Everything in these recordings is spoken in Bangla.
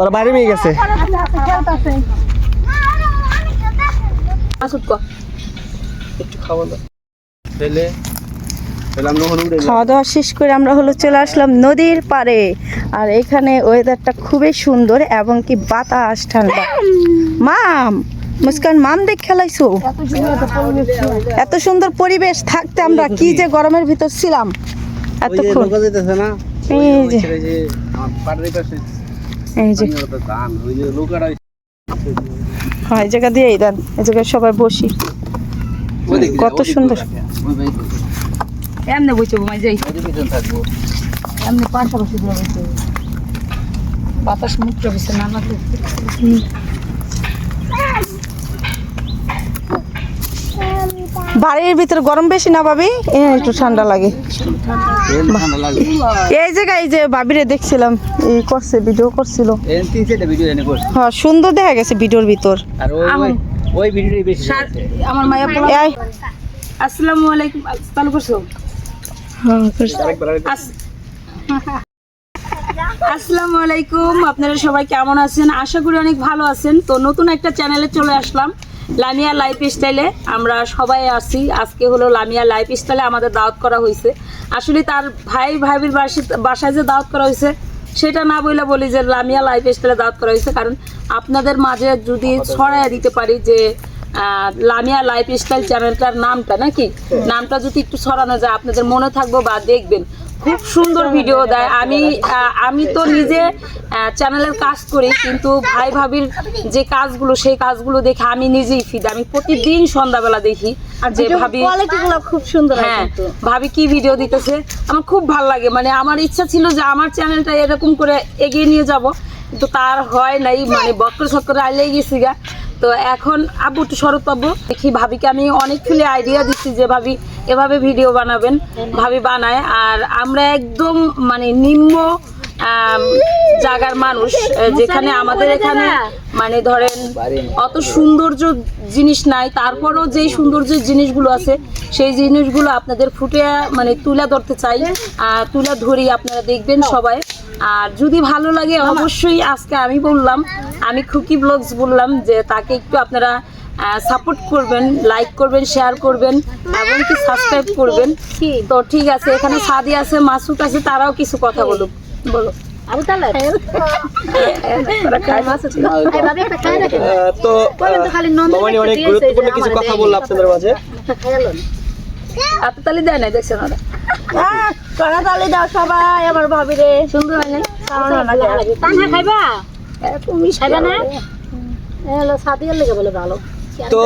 ওরা বাইরে নিয়ে গেছে। খাওয়া দাওয়া শেষ করে আমরা হলো চলে আসলাম নদীর পাড়ে। আর এখানে ওয়েদারটা খুবই সুন্দর এবং কি বাতাস ঠান্ডা। মাম মুস্কান মাম দেখ খেলাইছো? এত সুন্দর পরিবেশ থাকতে আমরা কি যে গরমের ভিতর ছিলাম। এতক্ষণ। এই যে এই যে হয় এই জায়গা দিয়েই দেন। এই জায়গায় সবাই বসি। কত সুন্দর। এমনি বইছে ঘুমাই যাই। থাকব এমনি পাশাপাশি বাতাস মুক্ত হয়েছে না বাড়ির ভিতর গরম বেশি না ভাবি? একটু ঠান্ডা লাগে। এই জায়গায়, এই যে ভাবিরে দেখছিলাম এই করছে, ভিডিও করছিল। হ্যাঁ সুন্দর দেখা গেছে ভিডিওর ভিতর। আমার আসসালামু আলাইকুম, আপনারা সবাই কেমন আছেন? আশা করি অনেক ভালো আছেন। তো নতুন একটা চ্যানেলে চলে আসলাম। লামিয়া লাইফ স্টাইলে আমরা সবাই আছি। আজকে হলো লামিয়া লাইফ স্টাইলে আমাদের দাওয়াত করা হয়েছে আসলে তার ভাই ভাবির বাসি- বাসায় যে দাওয়াত করা হয়েছে সেটা না বলে বলি যে লামিয়া লাইফ স্টাইলে দাওয়াত করা হয়েছে কারণ আপনাদের মাঝে যদি ছড়াইয়া দিতে পারি যে লামিয়া লাইফ স্টাইল চ্যানেলটার নামটা নাকি? নামটা যদি একটু ছড়ানো যায় আপনাদের মনে থাকব বা দেখবেন। খুব সুন্দর ভিডিও দেয়। আমি আমি তো নিজে চ্যানেলের কাজ করি কিন্তু ভাই ভাবির যে কাজগুলো সেই কাজগুলো দেখে আমি নিজেই ফিদ আমি প্রতিদিন সন্ধ্যাবেলা দেখি আর যে ভাবি খুব সুন্দর হ্যাঁ ভাবি কি ভিডিও দিতেছে? আমার খুব ভালো লাগে। মানে আমার ইচ্ছা ছিল যে আমার চ্যানেলটা এরকম করে এগিয়ে নিয়ে যাব কিন্তু তার হয় নাই। মানে বক্র চক্র আইলেই গেছি গা। তো এখন আব্বু একটু শরৎ পাবো দেখি ভাবিকে আমি অনেকগুলি আইডিয়া দিচ্ছি যে ভাবি এভাবে ভিডিও বানাবেন। ভাবি বানায় আর আমরা একদম মানে নিম্ন আম, জায়গার মানুষ যেখানে আমাদের এখানে মানে ধরেন অত সৌন্দর্য জিনিস নাই তারপরও যেই সৌন্দর্য জিনিসগুলো আছে সেই জিনিসগুলো আপনাদের ফুটে মানে তুলে ধরতে চাই আর তুলে ধরি আপনারা দেখবেন সবাই। আর যদি ভালো লাগে অবশ্যই আজকে আমি বললাম আমি খুকি ব্লগস বললাম যে তাকে একটু আপনারা সাপোর্ট করবেন লাইক করবেন শেয়ার করবেন এবং কি সাবস্ক্রাইব করবেন। তো ঠিক আছে এখানে সাদি আছে মাসুদ আছে তারাও কিছু কথা বলুক। বলো। আবু তো অনেক গুরুত্বপূর্ণ কিছু কথা বলল আপনাদের মাঝে। আপনি দেয় নাই দেখছেন ওরা। কানা দাও সবাই আমার সুন্দর হয় নাই? পানা খাইবা? তুমি খাইবা না? হলো সাদিয়ার লেগে বলে ভালো। তো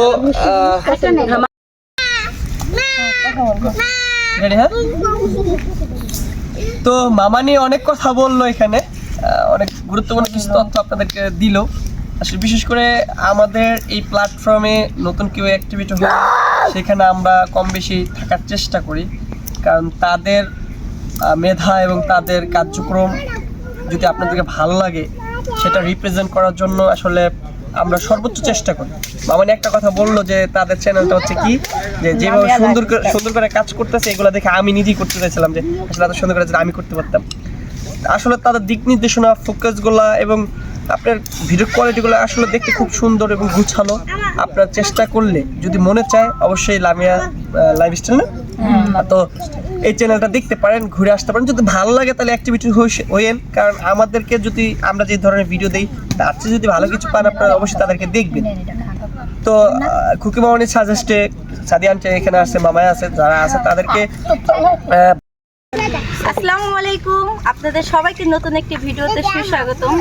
হ্যাঁ? তো মামানি অনেক কথা বলল এখানে। অনেক গুরুত্বপূর্ণ কিছু তথ্য আপনাদেরকে দিল। আসলে বিশেষ করে আমাদের এই প্ল্যাটফর্মে নতুন কেউ অ্যাক্টিভিটি হয় সেখানে আমরা কম বেশি থাকার চেষ্টা করি। কারণ তাদের মেধা এবং তাদের কার্যক্রম যদি আপনাদেরকে ভালো লাগে সেটা রিপ্রেজেন্ট করার জন্য আসলে আমরা সর্বোচ্চ চেষ্টা করি। মামানি একটা কথা বলল যে তাদের চ্যানেলটা হচ্ছে কি? যে যেভাবে সুন্দর করে সুন্দর করে কাজ করতেছে এগুলো দেখে আমি নিজেই করতে চাইছিলাম যে আসলে এত সুন্দর করে যদি আমি করতে পারতাম। আসলে তাদের দিক নির্দেশনা ফোকাসগুলো এবং আপনার ভিডিও কোয়ালিটিগুলো আসলে দেখতে খুব সুন্দর এবং গুছানো। আপনার চেষ্টা করলে যদি মনে চায় অবশ্যই লামিয়া লাইফ স্টাইল না তো এই চ্যানেলটা দেখতে পারেন, ঘুরে আসতে পারেন। যদি ভালো লাগে তাহলে অ্যাক্টিভিটি হইয়েন। কারণ আমাদেরকে যদি আমরা যে ধরনের ভিডিও দিই, তার চেয়ে যদি ভালো কিছু পান আপনারা অবশ্যই তাদেরকে দেখবেন। তো খুকি মামনির সাজেস্টে সাদিয়ান এখানে আছে মামায় আছে, যারা আছে তাদেরকে আসসালামু আলাইকুম আপনাদের সবাইকে নতুন একটি ভিডিওতে সুস্বাগতম।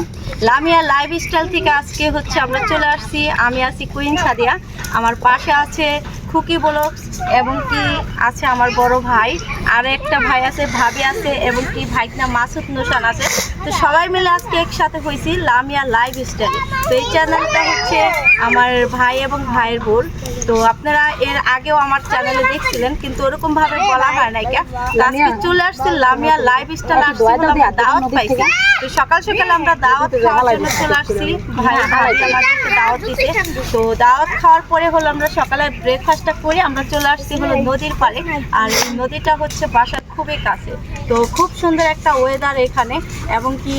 লামিয়া লাইভ স্টাইল থেকে আজকে হচ্ছে আমরা চলে আসছি। আমি আছি কুইন সাদিয়া। আমার পাশে আছে খুকি ব্লগ এবং কি আছে আমার বড় ভাই। আর একটা ভাই আছে, ভাবি আছে এবং কি ভাইকনা মাসুদ নোশান আছে। তো সবাই মিলে আজকে একসাথে হয়েছি লামিয়া লাইভ স্টাইল তো এই চ্যানেলটা হচ্ছে আমার ভাই এবং ভাইয়ের বোন। তো আপনারা এর আগেও আমার চ্যানেলে দেখছিলেন, কিন্তু ওরকম ভাবে বলা হয় নাই কা আজকে চলে আসছে লামিয়া লাইভ স্টাইল আসছি আমরা দাওয়াত পাইছি। তো সকাল সকাল আমরা দাওয়াত খাওয়ার জন্য চলে আসছি। ভাই ভাই আমাদেরকে দাওয়াত দিতে। তো দাওয়াত খাওয়ার পরে হলো আমরা সকালে ব্রেকফাস্টটা করে আমরা চলে আসছি হলো নদীর পাড়ে। আর নদীটা হচ্ছে খুব খুবই কাছে। তো খুব সুন্দর একটা ওয়েদার এখানে এবং কি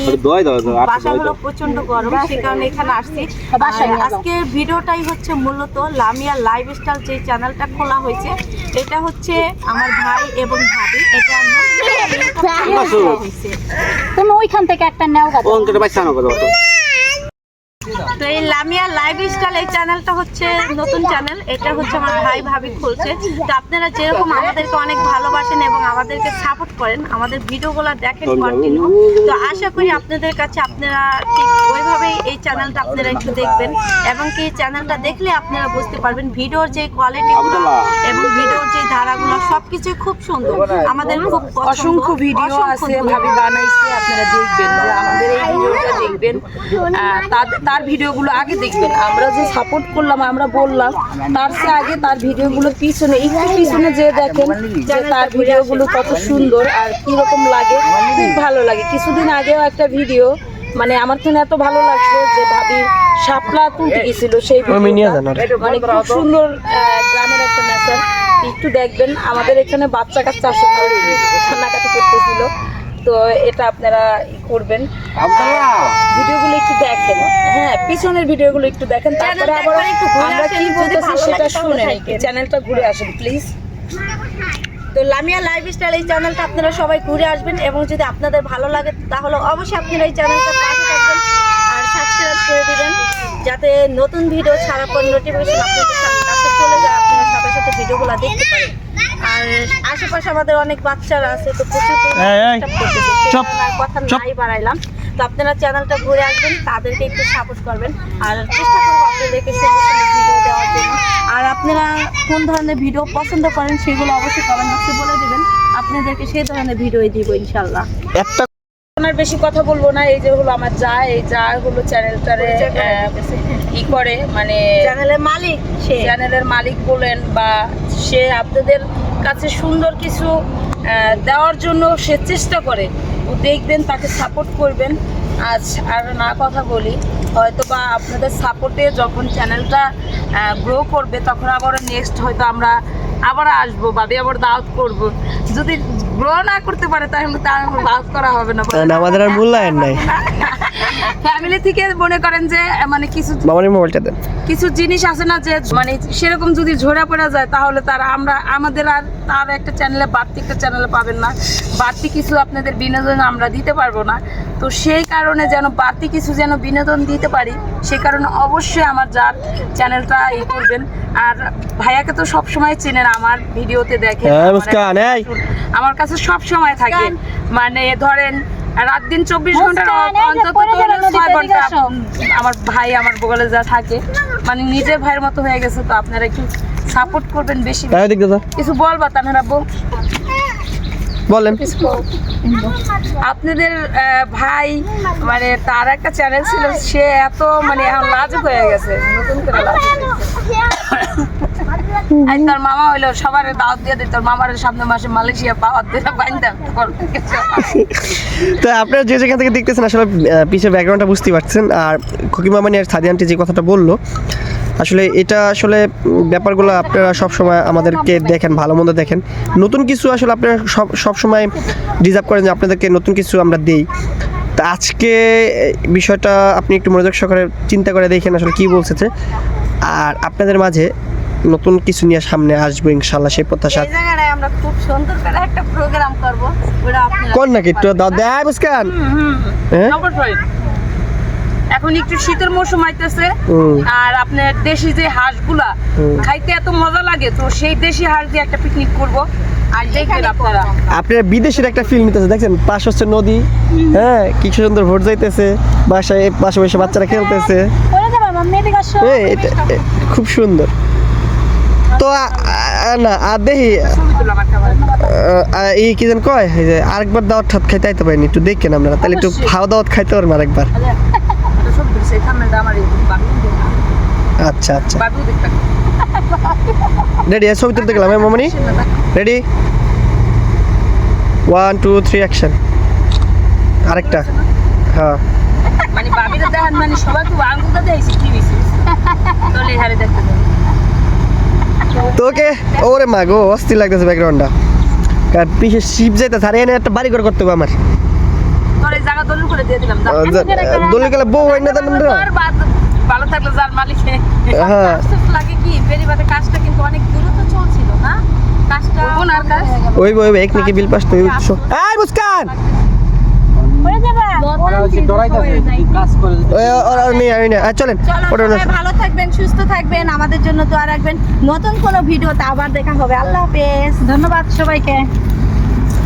বাসাগুলো প্রচণ্ড গরম সে কারণে এখানে আসছি। আর আজকের ভিডিওটাই হচ্ছে মূলত লামিয়া লাইফ স্টাইল যে চ্যানেলটা খোলা হয়েছে এটা হচ্ছে আমার ভাই এবং ভাবি। এটা। তুমি ওইখান থেকে একটা নেও তো এই লামিয়া লাইফ স্টাইল এই চ্যানেলটা হচ্ছে নতুন চ্যানেল। এটা হচ্ছে আমার ভাই ভাবি খুলছে। তো আপনারা যেরকম আমাদেরকে অনেক ভালোবাসেন এবং আমাদেরকে সাপোর্ট করেন আমাদের ভিডিওগুলো দেখেন কন্টিনিউ তো আশা করি আপনাদের কাছে আপনারা ঠিক ওইভাবেই এই চ্যানেলটা আপনারা একটু দেখবেন এবং কি চ্যানেলটা দেখলে আপনারা বুঝতে পারবেন ভিডিওর যে কোয়ালিটিগুলো এবং ভিডিওর যে ধারাগুলো সবকিছু খুব সুন্দর। আমাদের খুব পছন্দ। অসংখ্য ভিডিও আছে ভাবি বানাইছে আপনারা দেখবেন যে আমাদের এই ভিডিওটা দেখবেন। তার- তার ভিডিওগুলো আগে দেখবেন। আমরা যে সাপোর্ট করলাম আমরা বললাম তার সে আগে তার ভিডিওগুলো পিছনে একটু পিছনে যে দেখেন যে তার ভিডিওগুলো কত সুন্দর আর কীরকম লাগে খুব ভালো লাগে। কিছুদিন আগেও একটা ভিডিও মানে আমার তো এত ভালো লাগছে যে ভাবি শাপলা তুলতে গেছিল সেই। মানে খুব সুন্দর গ্রামের একটা নেচার। একটু দেখবেন আমাদের এখানে বাচ্চা কাচ্চা আসে তারা একটু কান্নাকাটি করতেছিল। তো এটা আপনারা ই করবেন। ভিডিওগুলো একটু দেখেন। হ্যাঁ পিছনের ভিডিওগুলো একটু দেখেন তারপরে আবার একটু আমরা কি বলতেছি সেটা শুনে চ্যানেলটা ঘুরে আসেন প্লিজ তো লামিয়া লাইফ স্টাইল এই চ্যানেলটা আপনারা সবাই ঘুরে আসবেন এবং যদি আপনাদের ভালো লাগে তাহলে অবশ্যই আপনারা এই চ্যানেলটা পাশে থাকবেন আর সাবস্ক্রাইব করে দিবেন যাতে নতুন ভিডিও ছাড়ার পর নোটিফিকেশন আপনাদের কাছে চলে যায় আপনারা সাথে সাথে ভিডিওগুলো দেখতে পারেন। আর আশেপাশে আমাদের অনেক বাচ্চারা আছে তো প্রচুর চুপ, কথা নাই বাড়াইলাম। তো আপনারা চ্যানেলটা ঘুরে আসবেন তাদেরকে একটু সাপোর্ট করবেন। আর চেষ্টা করব আপনাদেরকে সুন্দর সুন্দর ভিডিও দেওয়ার জন্য। আর আপনারা কোন ধরনের ভিডিও পছন্দ করেন সেগুলো অবশ্যই কমেন্ট বক্সে বলে দিবেন। আপনাদেরকে সেই ধরনের ভিডিওই দিব ইনশাল্লাহ একটা আর বেশি কথা বলব না এই যে হলো আমার যা এই যা হলো চ্যানেলটারে ই করে মানে চ্যানেলের মালিক সে। চ্যানেলের মালিক বলেন বা সে আপনাদের কাছে সুন্দর কিছু দেওয়ার জন্য সে চেষ্টা করে। ও দেখবেন তাকে সাপোর্ট করবেন। আজ আর না কথা বলি হয়তো বা আপনাদের সাপোর্টে যখন চ্যানেলটা গ্রো করবে, তখন আবার নেক্সট হয়তো আমরা আবার আসব বাদে আবার দাওয়াত করব। যদি গ্রহ না করতে পারে তাহলে তার দাওয়াত করা হবে না। তাহলে আমাদের আর মূল্যায়ন নাই। ফ্যামিলি থেকে মনে করেন যে মানে কিছু মামার মোবাইলটা দেন। কিছু জিনিস আছে না যে মানে সেরকম যদি ঝরা পড়া যায় তাহলে তার আমরা আমাদের আর তার একটা চ্যানেলে বাড়তি একটা চ্যানেলে পাবেন না। বাড়তি কিছু আপনাদের বিনোদন আমরা দিতে পারব না। তো সেই কারণে যেন বাড়তি কিছু যেন বিনোদন দিতে পারি সেই কারণে অবশ্যই আমার যার চ্যানেলটা ই করবেন। আর ভাইয়াকে তো সবসময় চেনেন আমার ভিডিওতে দেখেন হ্যাঁ, আমার কাছে সব সময় থাকে। মানে ধরেন রাত দিন চব্বিশ ঘণ্টার অন্তত ছয় ঘণ্টা। আমার ভাই আমার বগলে যা থাকে মানে নিজের ভাইয়ের মতো হয়ে গেছে তো আপনারা একটু সাপোর্ট করবেন বেশি দাদা কিছু বলবা তানারা বল। বলেন আপনাদের ভাই মানে তার একটা চ্যানেল ছিল সে এত মানে এখন লাজুক হয়ে গেছে নতুন করে লাজুক হয়ে গেছে। আর তোর মামা হইল সবার দাওয়াত দিয়ে দিত তোর মামার সামনে মাসে মালয়েশিয়া পাওয়ার দিলে বাইন্দাম তো আপনারা যে যেখান থেকে দেখতেছেন আসলে পিছের ব্যাকগ্রাউন্ডটা বুঝতে পারছেন আর খুকি মামানি আর সাদি আন্টি যে কথাটা বলল আসলে এটা আসলে ব্যাপারগুলো আপনারা সব সময় আমাদেরকে দেখেন ভালো মন্দ দেখেন। নতুন কিছু আসলে আপনারা সব সব সময় ডিজার্ভ করেন যে আপনাদেরকে নতুন কিছু আমরা দেই। তা আজকে বিষয়টা আপনি একটু মনোযোগ সহকারে চিন্তা করে দেখেন আসলে কি বলছে আর আপনাদের মাঝে নতুন কিছু নিয়ে সামনে আসব ইনশাল্লাহ সেই প্রত্যাশা। এই জায়গাটায় আমরা খুব সুন্দর করে একটা প্রোগ্রাম করব। ওটা আপনারা কোন নাকি একটু? দাও দেয় মুস্কান। হ্যাঁ? এখন একটু শীতের মৌসুম আইতেছে। আর আপনার দেশি যে হাঁসগুলা খাইতে এত মজা লাগে তো সেই দেশি হাঁস দিয়ে একটা পিকনিক করব। আর দেখবেন আপনারা। আপনারা বিদেশের একটা ফিল্ম নিতেছে দেখছেন? পাশ হচ্ছে নদী হ্যাঁ? কি সুন্দর ভোট যাইতেছে। বাসায় পাশে বসে বাচ্চারা খেলতেছে। হ্যাঁ এ, খুব সুন্দর। তো না আর দেখি। এই কি যেন কয় যে আরেকবার দাওয়াত ঠাত খাইতে আইতে পারেনি একটু দেখেন আপনারা তাহলে একটু। খাওয়া দাওয়াত খাইতে পারবেন আরেকবার। আচ্ছা আচ্ছা। রেডি ছবি তুলতে গেলাম হ্যাঁ মামনি? Ready one two three action আরেকটা। হ্যাঁ। মানে বাবিরা দেখেন মানে সবাই খুব আঙ্গুলটা দেয়ছে কি হয়েছে তাহলে এই হারে দেখতে তো ওকে ওরে মা গো অস্থির লাগতেছে ব্যাকগ্রাউন্ডটা আর পিছে শিপ যাইতে আর এনে একটা বাড়ি ঘর করতে হবে আমার। তোর জায়গা দলিল করে দিয়ে দিলাম যা। দলে গেলে বউ হয় না ভালো থাকলে যার মালিক হ্যাঁ। লাগে কি? বেরিবাদের কাজটা কিন্তু অনেক দ্রুত চলছিল না? কাজটা ওনার কাজ। ওই বই এক নাকি বিল পাস তো এই মুস্কান! চলেন ভালো থাকবেন সুস্থ থাকবেন আমাদের জন্য দোয়া রাখবেন। নতুন কোনো ভিডিওতে আবার দেখা হবে। আল্লাহ হাফেজ। ধন্যবাদ সবাইকে।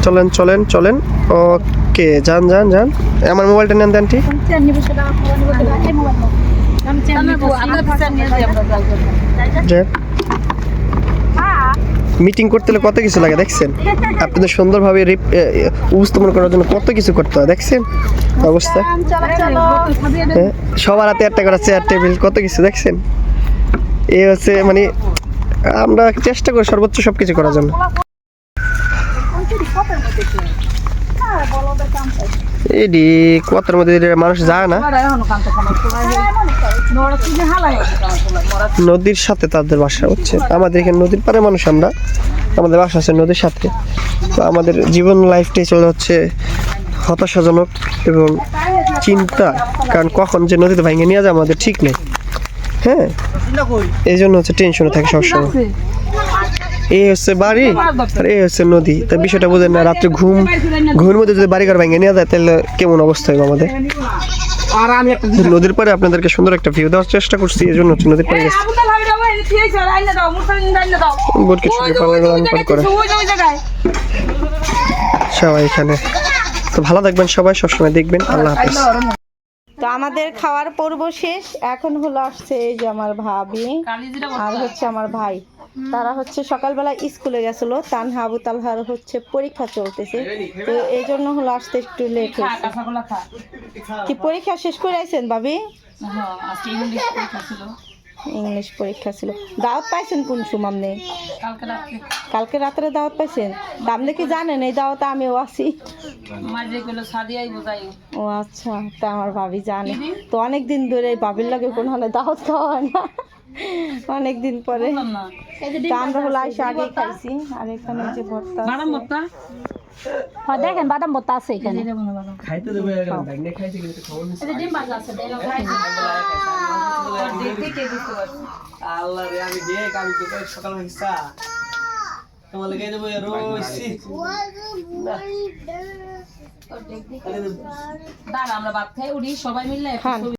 চলেন চলেন চলেন। ওকে যান যান যান। আমার মোবাইলটা নেন দেন ঠিক। চেয়ার নিবো সেটা মোবাইল নিবো সেটা এই মোবাইল নাও। আমি চেয়ার আমি নিবো। আপনার বিচার নিয়ে যাই আমরা যাই। যান মিটিং করতে হলে কত কিছু লাগে, দেখছেন? আপনাদের সুন্দরভাবে উপস্থাপন করার জন্য কত কিছু করতে হয়, দেখছেন? অবস্থা? সবার হাতে একটা করা চেয়ার টেবিল কত কিছু, দেখছেন? এ হচ্ছে মানে আমরা চেষ্টা করি সর্বোচ্চ সব কিছু করার জন্য। এডি কতার মধ্যে মানুষ যায় না। নদীর সাথে তাদের বাসা হচ্ছে। আমাদের এখানে নদীর পারে মানুষ আমরা। আমাদের বাসা আছে নদীর সাথে। তো আমাদের জীবন লাইফটাই চলে হচ্ছে হতাশাজনক এবং চিন্তা। কারণ কখন যে নদীতে ভেঙে নিয়ে যায় আমাদের ঠিক নেই। হ্যাঁ? এই জন্য হচ্ছে টেনশনে থাকে সবসময়। এই হচ্ছে বাড়ি আর এই হচ্ছে নদী। তা বিষয়টা বোঝেন না রাত্রে ঘুম ঘুমের মধ্যে যদি বাড়ি ঘর ভেঙে নিয়ে যায় তাহলে কেমন অবস্থা হবে আমাদের? নদীর পারে আপনাদেরকে সুন্দর একটা ভিউ দেওয়ার চেষ্টা করছি এই জন্য নদীর পারে গেছি। আবুল ভাবি দাও এই ঠিক আছে আইনা দাও মুরসালিন আইনা দাও বোট কিছু ওই যে, পালা ওই যে, গেলাম ওই করে। জায়গায় কিছু, ওই যে, ওই জায়গায় সবাই এখানে। তো ভালো থাকবেন সবাই সবসময় দেখবেন। আল্লাহ হাফিজ। তো আমাদের খাওয়ার পর্ব শেষ। এখন হলো আসছে এই যে আমার ভাবি আর হচ্ছে আমার ভাই। তারা হচ্ছে সকালবেলা স্কুলে গেছিল তানহা আবু তালহার হচ্ছে পরীক্ষা চলতেছে। তো এই জন্য হলো আসতে একটু লেট হয়েছে। কি পরীক্ষা শেষ করে আইছেন ভাবি? হ্যাঁ ইংলিশ পরীক্ষা ছিল। ইংলিশ পরীক্ষা ছিল। দাওয়াত পাইছেন কোন সুমামনে? কালকে রাত্রে। কালকে রাত্রে দাওয়াত পাইছেন? আপনি কি জানেন এই দাওয়াতে আমিও আছি। ও আচ্ছা তা আমার ভাবি জানে। তো অনেক দিন ধরে এই ভাবির লাগে কোনো হলে দাওয়াত খাওয়া হয় না। অনেক দিন পরে আমরা হলো আইসা আগে খাইছি আর এখানে যে ভর্তা বাদাম ভর্তা? হ্যাঁ, দেখেন বাদাম ভর্তা আছে এখানে। খাইতে দেবে খাইতে কিন্তু আল্লাহ রে আমি দেখ আমি তো সকাল হিসা তোমার লেগে দেবো দাঁড়া আমরা ভাত খাই উড়ি সবাই মিলে